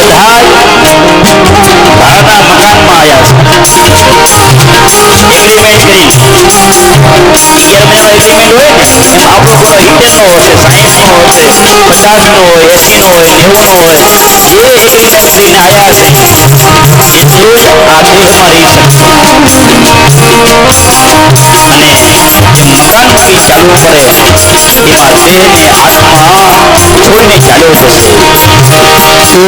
कि आज भारत आया मेरी करी यार मैंने साइड से मिलो आप लोग को इतने नो होते साइड नो होते पचास नो हो अस्सी नो हो नेव नो हो ये इतने कंट्री ने आया ये आदमी हमारी माने मकान में ईशा उम्र है ये आत्मा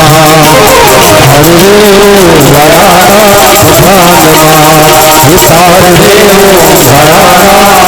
Hallelujah.